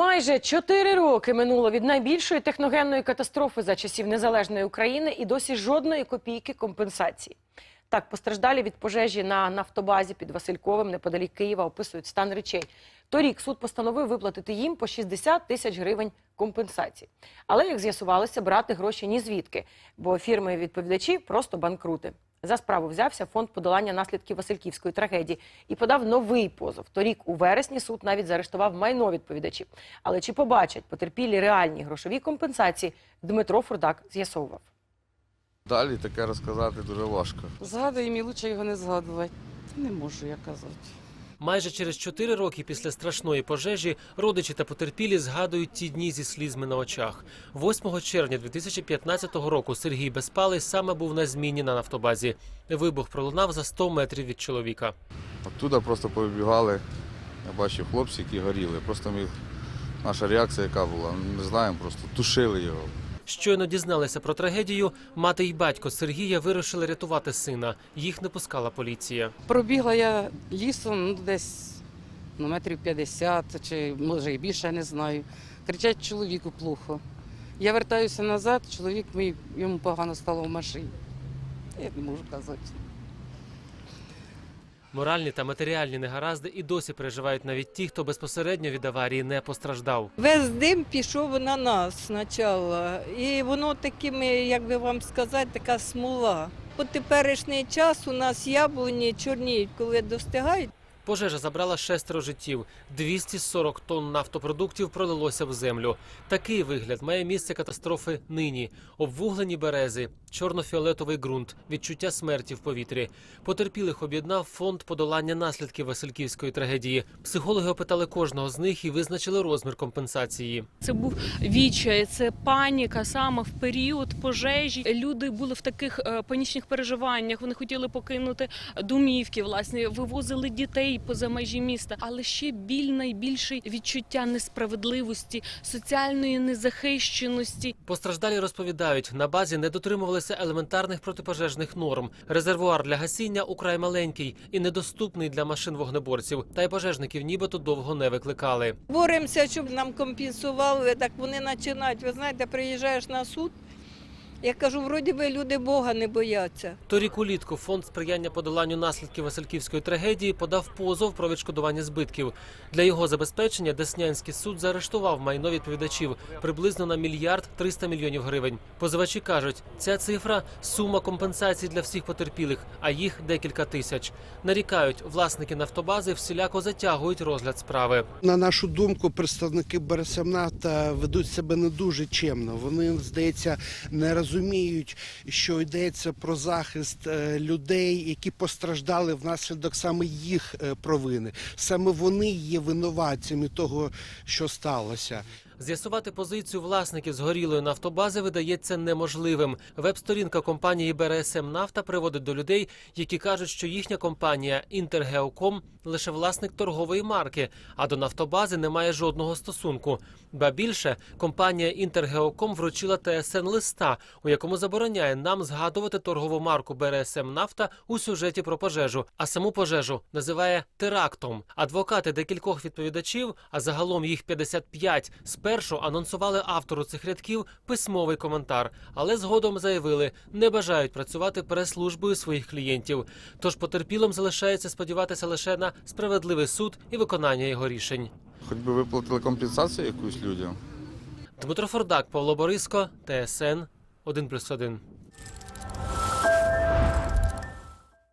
Майже чотири роки минуло від найбільшої техногенної катастрофи за часів незалежної України і досі жодної копійки компенсації. Так, постраждалі від пожежі на нафтобазі під Васильковим неподалік Києва описують стан речей. Торік суд постановив виплатити їм по 60 тисяч гривень компенсації. Але, як з'ясувалося, брати гроші ні звідки, бо фірми-відповідачі просто банкрути. За справу взявся фонд подолання наслідків Васильківської трагедії і подав новий позов. Торік у вересні суд навіть заарештував майно відповідачів. Але чи побачать потерпілі реальні грошові компенсації, Дмитро Фурдак з'ясовував. Далі таке розказати дуже важко. Згадуємо і лучше його не згадувати. Не можу я казати. Майже через чотири роки після страшної пожежі родичі та потерпілі згадують ті дні зі слізьми на очах. 8 червня 2015 року Сергій Безпалий саме був на зміні на нафтобазі. Вибух пролунав за 100 метрів від чоловіка. Оттуда просто повибігали. Я бачив хлопці, які горіли. Просто ми, наша реакція яка була, не знаємо, просто тушили його. Щойно дізналися про трагедію. Мати й батько Сергія вирішили рятувати сина. Їх не пускала поліція. Пробігла я лісом ну, десь ну, метрів 50 чи може і більше, не знаю. Кричать чоловіку плохо. Я вертаюся назад, чоловік мій, йому погано стало в машині. Я не можу казати. Моральні та матеріальні негаразди і досі переживають навіть ті, хто безпосередньо від аварії не постраждав. Весь дим пішов на нас спочатку. І воно такими, як би вам сказати, така смола. По теперішній час у нас яблуні чорніють, коли достигають. Пожежа забрала шестеро життів. 240 тонн нафтопродуктів пролилося в землю. Такий вигляд має місце катастрофи нині. Обвуглені берези, чорно-фіолетовий ґрунт, відчуття смерті в повітрі. Потерпілих об'єднав фонд подолання наслідків Васильківської трагедії. Психологи опитали кожного з них і визначили розмір компенсації. Це був відчай, це паніка саме в період пожежі. Люди були в таких е, панічних переживаннях. Вони хотіли покинути домівки, власне, вивозили дітей поза межі міста. Але ще біль найбільше відчуття несправедливості, соціальної незахищеності. Постраждалі розповідають, на базі не дотримувалися елементарних протипожежних норм. Резервуар для гасіння украй маленький і недоступний для машин вогнеборців. Та й пожежників нібито довго не викликали. Боремося, щоб нам компенсували. Так вони починають. Ви знаєте, приїжджаєш на суд. Я кажу, вроді би люди Бога не бояться. Торік улітку фонд сприяння подоланню наслідків Васильківської трагедії подав позов про відшкодування збитків. Для його забезпечення Деснянський суд заарештував майно відповідачів приблизно на мільярд 300 мільйонів гривень. Позивачі кажуть, ця цифра сума компенсацій для всіх потерпілих, а їх декілька тисяч. Нарікають, власники нафтобази всіляко затягують розгляд справи. На нашу думку, представники Бересемната ведуть себе не дуже чемно. Вони, здається, не розуміють, що йдеться про захист е, людей, які постраждали внаслідок саме їх е, провини. Саме вони є винуватцями того, що сталося. З'ясувати позицію власників згорілої нафтобази видається неможливим. Веб-сторінка компанії БРСМ Нафта приводить до людей, які кажуть, що їхня компанія Інтергеоком лише власник торгової марки, а до нафтобази немає жодного стосунку. Ба більше компанія Інтергеоком вручила ТСН листа, у якому забороняє нам згадувати торгову марку БРСМ Нафта у сюжеті про пожежу, а саму пожежу називає терактом. Адвокати декількох відповідачів, а загалом їх 55, спершу анонсували автору цих рядків письмовий коментар, але згодом заявили, не бажають працювати прес-службою своїх клієнтів. Тож потерпілим залишається сподіватися лише на справедливий суд і виконання його рішень. Хоч би виплатили компенсацію якусь людям. Дмитро Фордак, Павло Бориско, ТСН 1+,1.